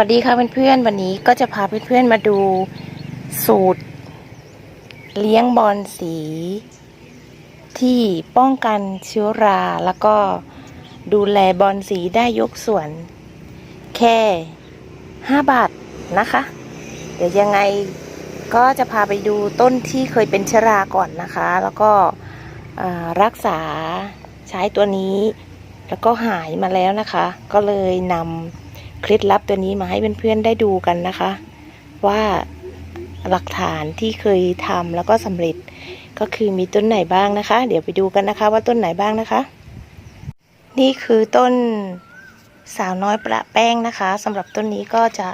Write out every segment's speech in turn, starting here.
วัสดีค่ะเพื่อนๆวันนี้ก็จะพาเพื่อนๆมาดูสูตร เลี้ยงบอลสี ที่ป้องกันเชื้อราแล้วก็ดูแลบอลสีได้ยกส่วน แค่ 5 บาทนะคะ เดี๋ยวยังไงก็จะพาไปดูต้นที่เคยเป็นเชื้อราก่อนนะคะ แล้วก็รักษาใช้ตัวนี้ แล้วก็หายมาแล้วนะคะ ก็เลยนำ เคล็ดลับตัวนี้มาให้เพื่อนๆได้ดูกันนะคะ ว่าหลักฐานที่เคยทำแล้วก็สำเร็จก็คือมีต้นไหนบ้างนะคะ เดี๋ยวไปดูกันนะคะ ว่าต้นไหนบ้างนะคะ นี่คือต้นสาวน้อยประแป้งนะคะสำหรับต้นนี้ก็จะ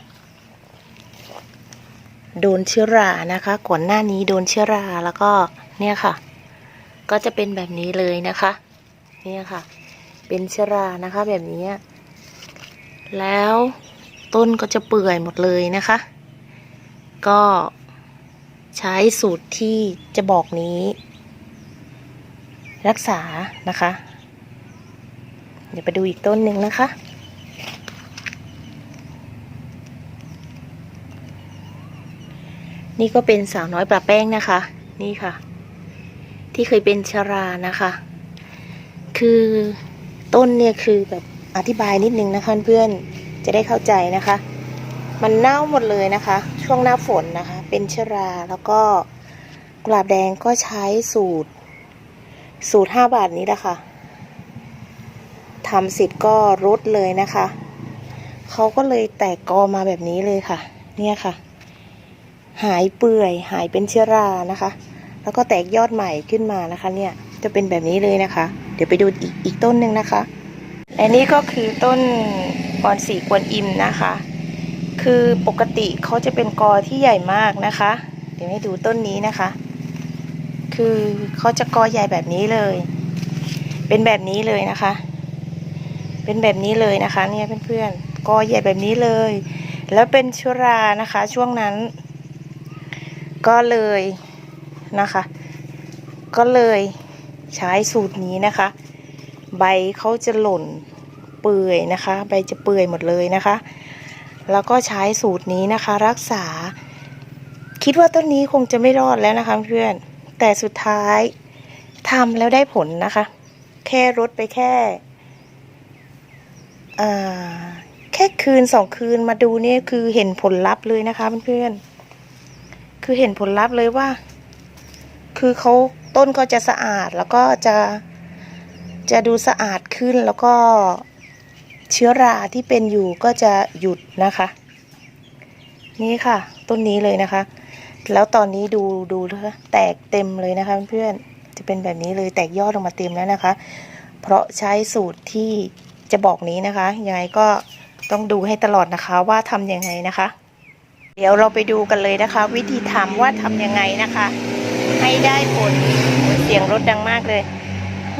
โดนเชื้อรานะคะ ก่อนหน้านี้โดนเชื้อราแล้วก็เนี่ยค่ะ ก็จะเป็นแบบนี้เลยนะคะ เนี่ยค่ะ เป็นเชื้อรานะคะแบบนี้ แล้วต้นก็จะเปื่อยหมดเลยนะคะ ก็ใช้สูตรที่จะบอกนี้ รักษานะคะ เดี๋ยวไปดูอีกต้นหนึ่งนะคะ นี่ก็เป็นสาวน้อยปลาแป้งนะคะ นี่ค่ะ ที่เคยเป็นชรานะคะ คือต้นเนี่ยคือแบบ อธิบายนิดนึงนะคะเพื่อนจะได้เข้าใจนะคะ มันเน่าหมดเลยนะคะ ช่วงหน้าฝนนะคะ เป็นเชื้อราแล้วก็กุหลาบแดงก็ใช้สูตร สูตรห้าบาทนี้แหละค่ะทำเสร็จก็รดเลยนะคะเขาก็เลยแตกกอมาแบบนี้เลยค่ะ เนี่ยค่ะ หายเปื่อยหายเป็นเชื้อรานะคะ แล้วก็แตกยอดใหม่ขึ้นมานะคะ เนี่ยจะเป็นแบบนี้เลยนะคะ เดี๋ยวไปดูอีกอีกต้นหนึ่งนะคะ และนี่ก็คือต้นบอนสีกวนอิมนะคะ คือปกติเขาจะเป็นกอที่ใหญ่มากนะคะ เดี๋ยวให้ดูต้นนี้นะคะ คือเขาจะกอใหญ่แบบนี้เลย เป็นแบบนี้เลยนะคะ เป็นแบบนี้เลยนะคะเนี่ยเพื่อนๆกอใหญ่แบบนี้เลย แล้วเป็นชื้อรานะคะ ช่วงนั้น ก็เลยนะคะ ก็เลยใช้สูตรนี้นะคะ ใบเขาจะหล่นเปื่อยนะคะ ใบจะเปื่อยหมดเลยนะคะ แล้วก็ใช้สูตรนี้นะคะ รักษา คิดว่าต้นนี้คงจะไม่รอดแล้วนะคะเพื่อน แต่สุดท้ายทำแล้วได้ผลนะคะ แค่รดไปแค่แค่คืนสองคืนมาดูเนี่ยคือเห็นผลลัพธ์เลยนะคะเพื่อนๆคือเห็นผลลัพธ์เลยว่า คือเขาต้นก็จะสะอาดแล้วก็จะ จะดูสะอาดขึ้นแล้วก็เชื้อราที่เป็นอยู่ก็จะหยุดนะคะ นี่ค่ะ ต้นนี้เลยนะคะ แล้วตอนนี้ดูดูนะคะแตกเต็มเลยนะคะเพื่อนจะเป็นแบบนี้เลยแตกยอดออกมาเต็มแล้วนะคะ เพราะใช้สูตรที่จะบอกนี้นะคะยังไงก็ต้องดูให้ตลอดนะคะว่าทำยังไงนะคะ เดี๋ยวเราไปดูกันเลยนะคะ วิธีทำว่าทำยังไงนะคะ ให้ได้ผลเสียงรถดังมากเลย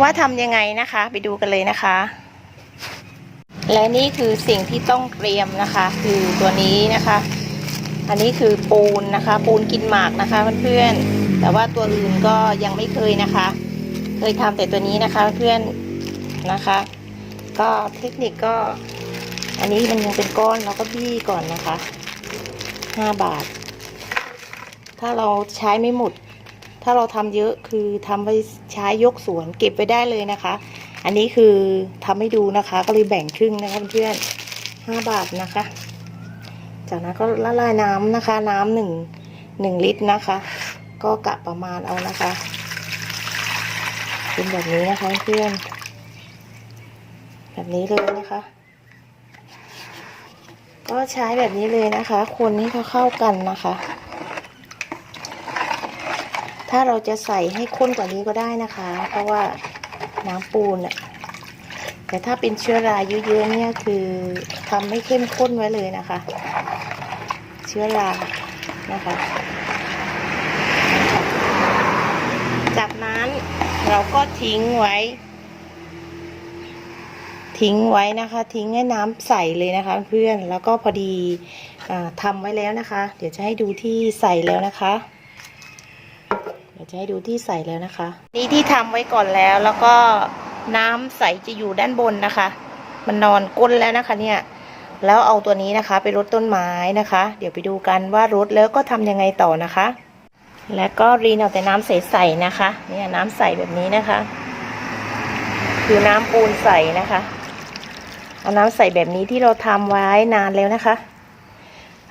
ว่าทำยังไงนะคะ ไปดูกันเลยนะคะ และนี่คือสิ่งที่ต้องเตรียมนะคะ คือตัวนี้นะคะ อันนี้คือปูนนะคะ ปูนกินหมากนะคะเพื่อนๆแต่ว่าตัวอื่นก็ยังไม่เคยนะคะ เคยทำแต่ตัวนี้นะคะเพื่อนนะคะ ก็เทคนิคก็ อันนี้มันยังเป็นก้อนเราก็บี้ก่อนนะคะห้าบาท ถ้าเราใช้ไม่หมด ถ้าเราทำเยอะคือทำไป ใช้ยกสวนเก็บไปได้เลยนะคะ อันนี้คือทำให้ดูนะคะ ก็เลยแบ่งครึ่งนะคะเพื่อนห้าบาทนะคะ จากนั้นก็ละลายน้ำนะคะ น้ำหนึ่งหนึ่งลิตรนะคะ ก็กะประมาณเอานะคะ เป็นแบบนี้นะคะเพื่อนแบบนี้เลยนะคะ ก็ใช้แบบนี้เลยนะคะ คนให้เขาเข้ากันนะคะ ถ้าเราจะใส่ให้ข้นกว่านี้ก็ได้นะคะ เพราะว่าน้ำปูนอะแต่ถ้าเป็นเชื้อราเยอะๆเนี่ยคือทำไม่เข้มข้นไว้เลยนะคะ เชื้อรานะคะ จากนั้นเราก็ทิ้งไว้ ทิ้งไว้นะคะ ทิ้งให้น้ำใสเลยนะคะเพื่อนแล้วก็พอดีอทำไว้แล้วนะคะ เดี๋ยวจะให้ดูที่ใส่แล้วนะคะ ดี๋ยวจะให้ดูที่ใส่แล้วนะคะ นี่ที่ทำไว้ก่อนแล้วแล้วก็น้ำใสจะอยู่ด้านบนนะคะ มันนอนก้นแล้วนะคะเนี่ยแล้วเอาตัวนี้นะคะ ไปรดต้นไม้นะคะ เดี๋ยวไปดูกันว่ารดแล้วก็ทำยังไงต่อนะคะ แล้วก็รีนเอาแต่น้ำใสๆนะคะ เนี่ยน้ำใสแบบนี้นะคะ คือน้ำปูนใสนะคะ เอาน้ำใสแบบนี้ที่เราทำไว้นานแล้วนะคะ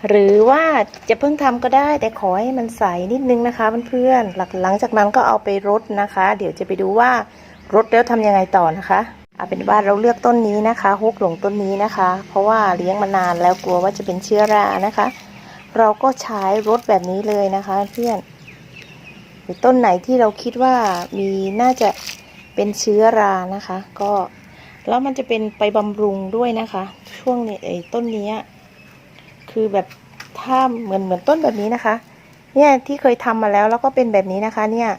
หรือว่าจะเพิ่งทำก็ได้ แต่ขอให้มันใสนิดนึงนะคะเพื่อนๆหลังหลังจากนั้นก็เอาไปรดนะคะ เดี๋ยวจะไปดูว่ารดแล้วทำยังไงต่อนะคะ เอาเป็นว่าเราเลือกต้นนี้นะคะฮกหลงต้นนี้นะคะ เพราะว่าเลี้ยงมานานแล้วกลัวว่าจะเป็นเชื้อรานะคะ เราก็ใช้รดแบบนี้เลยนะคะเพื่อนหรือต้นไหนที่เราคิดว่ามีน่าจะเป็นเชื้อรานะคะ ก็แล้วมันจะเป็นไปบำรุงด้วยนะคะ ช่วงนี้ไอ้ต้นนี้ คือแบบถ้าเหมือนเหมือนต้นแบบนี้นะคะ เนี่ยที่เคยทำมาแล้วแล้วก็เป็นแบบนี้นะคะ เนี่ย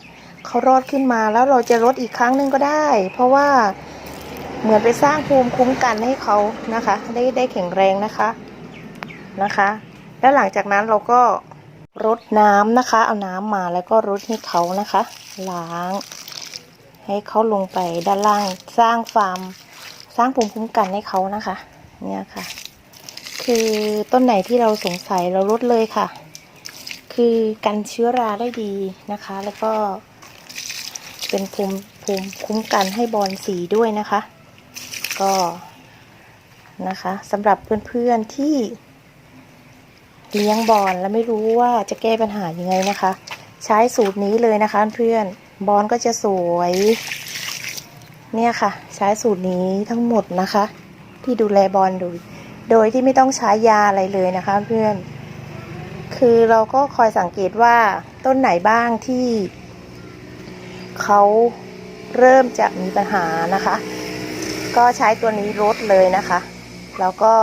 เขารอดขึ้นมาแล้วเราจะลดอีกครั้งหนึ่งก็ได้ เพราะว่าเหมือนไปสร้างภูมิคุ้มกันให้เขานะคะ ได้ได้แข็งแรงนะคะนะคะ แล้วหลังจากนั้นเราก็รดน้ำนะคะ เอาน้ำมาแล้วก็รดให้เขานะคะ ล้าง ให้เขาลงไปด้านล่างสร้างฟาร์มสร้างภูมิคุ้มกันให้เขานะคะ เนี่ยค่ะ คือต้นไหนที่เราสงสัยเราลดเลยค่ะ คือกันเชื้อราได้ดีนะคะ แล้วก็เป็นภูมิภูมิคุ้มกันให้บอลสีด้วยนะคะ ก็นะคะสำหรับเพื่อนๆที่เลี้ยงบอลแล้วไม่รู้ว่าจะแก้ปัญหายังไงนะคะ ใช้สูตรนี้เลยนะคะ เพื่อนบอลก็จะสวย เนี่ยค่ะ ใช้สูตรนี้ทั้งหมดนะคะ ที่ดูแลบอลดู โดยที่ไม่ต้องใช้ยาอะไรเลยนะคะเพื่อน คือเราก็คอยสังเกตว่าต้นไหนบ้างที่เขาเริ่มจะมีปัญหานะคะ ก็ใช้ตัวนี้รดเลยนะคะ แล้วก็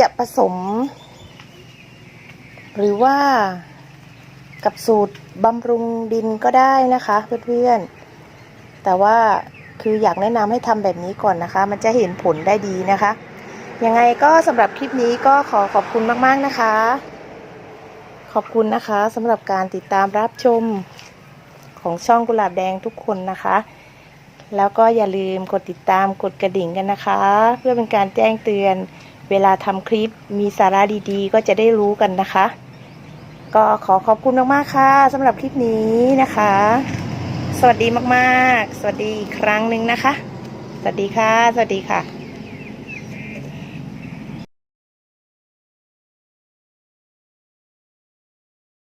จะผสม หรือว่ากับสูตรบำรุงดินก็ได้นะคะเพื่อนๆ แต่ว่าคืออยากแนะนำให้ทำแบบนี้ก่อนนะคะ มันจะเห็นผลได้ดีนะคะ ยังไงก็สำหรับคลิปนี้ก็ขอขอบคุณมาก ๆ นะคะ ขอบคุณนะคะสำหรับการติดตามรับชมของช่องกุหลาบแดงทุกคนนะคะ แล้วก็อย่าลืมกดติดตามกดกระดิ่งกันนะคะ เพื่อเป็นการแจ้งเตือนเวลาทำคลิปมีสาระดีๆ ก็จะได้รู้กันนะคะ ก็ขอขอบคุณมากๆค่ะสำหรับคลิปนี้นะคะ สวัสดีมากๆ สวัสดีอีกครั้งหนึ่งนะคะ สวัสดีค่ะ สวัสดีค่ะ